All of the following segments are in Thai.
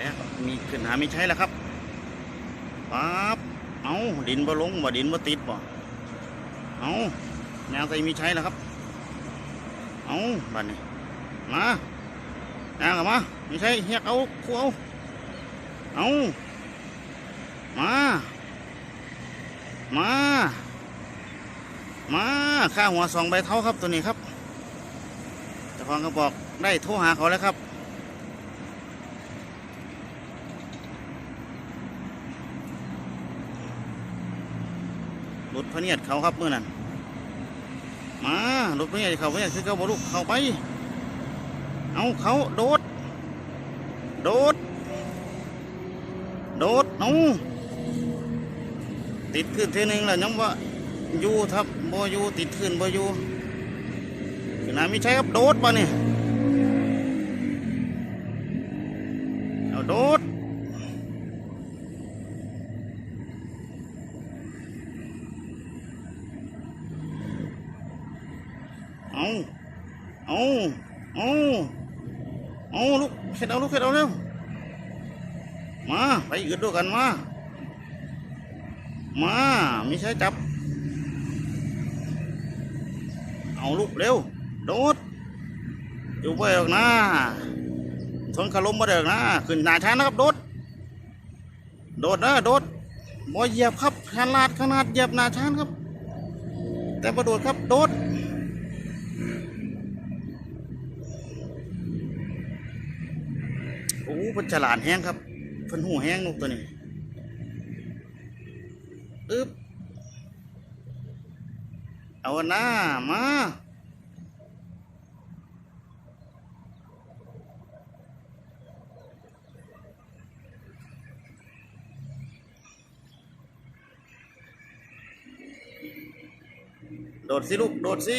แล้วมีขึ้นหาไม่ใช่แล้วครับป๊าบเอาดินบ่ลงบ่ดินบ่ติดบ่เอาแนวใส่มีใช้แล้วครับ เอาบัดนี้มาแนวกับมาไม่ใช่เฮียกเอาคู่เอาเอามา มา มาค่าหัวสองใบเท่าครับตัวนี้ครับเจ้าของก็บอกได้โทรหาเขาแล้วครับ รถพเนียดเขาครับเมื่อนั้นมารถพเนียดเขาพเนียดคือเขาบรุกเขาไป เอาเขาโดด โดด โดดเอาติดขึ้นทีหนึงแล้วยังว่าอยู่ทับบอยู่ติดขึ้นบอยู่ขนาดไม่ใช่ครับโดดป่ะนี่ยเอาโดด เอา เอาเอาเอาลูกเข็ดเอาลูกเข็ดเอาเร็วมาไปอึดด้วยกันมามาไม่ใช่จับ เอาลูกเร็ว โดดอยู่ไปออกนะทนขลมมาเด็กนะขึ้นหนาช้านะครับโดด โดดนะโดดบ่เหยียบครับขนาดขนาดเหยียบหนาช้านครับ แต่ประโดดครับโดด โอ้ เพิ่นฉลาดแห้งครับเพิ่นหูแห้งนกตัวนี้อึ๊บเอาหน้ามาโดดสิลูก โดดสิ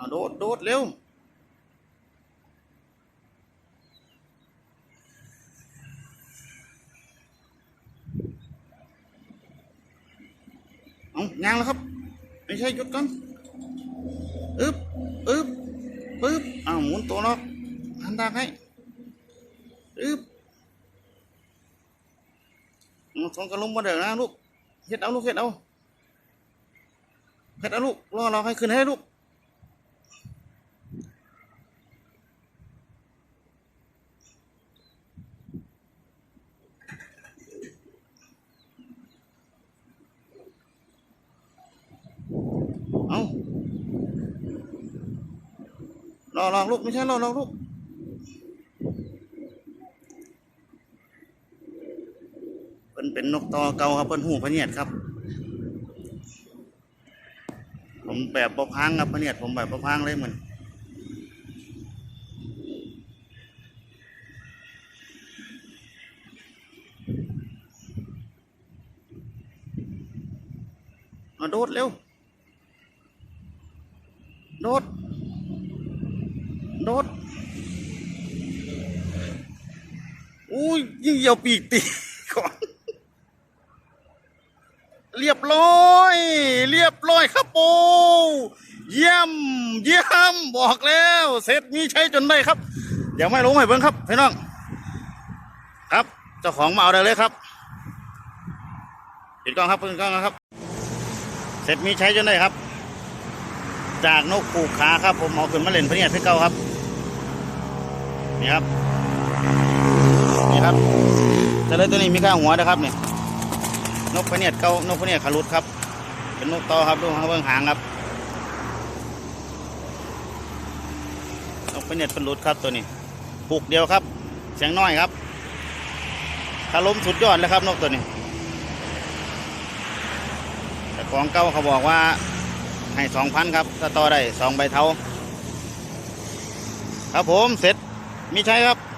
เอาโดดโดดเร็วเอายางแล้วครับ ไม่ใช่หยุดกันอึบอึบอึบเอาหมุนตัวล็อกหันทางให้อึบเอาสองกระลุมมาเด้อนะลูกเฮ็ดเอาลูกเฮ็ดเอาเฮ็ดเอาลูกรอรอให้ขึ้นให้ลูก รอรอลูกไม่ใช่รอรอลูกเพิ่นเป็นนกตอเก่าครับเพิ่นหูพะเนียดครับ ผมแบบประพังครับพะเนียดผมแบบประพังเลยเหมือนมาโดดเร็ว โดด โดดอุ้ยยิ่งเหยียวปีกตีก่อน เรียบร้อย เรียบร้อยครับโอเยี่ยม เยี่ยม บอกแล้วเสร็จมีใช้จนได้ครับเดี๋ยวไม่ลงให้เบิ่งครับพี่น้อง ครับ เจ้าของมาเอาได้เลยครับปิดกล้องครับปิดกล้องนะครับ เสร็จมีใช้จนได้ครับ จากนกผูกขาครับ ผมเอาขึ้นมาเล่นพเนียดที่เก่าครับ นี่ครับ นี่ครับแต่เลยตัวนี้มีข้างหัวนะครับเนี่ยนกพเนียดเก่านกพเนียดขารุดครับ เป็นนกตอครับดูข้างเบื้องหางครับ นกพเนียดเป็นรุดครับตัวนี้ผูกเดียวครับ เสียงน้อยครับคารมสุดยอดเลยครับนกตัวนี้แต่ของเก่าเขาบอกว่าให้สองพันครับถ้าต่อได้สองใบเทาครับผมเสร็จ มีใช่ครับ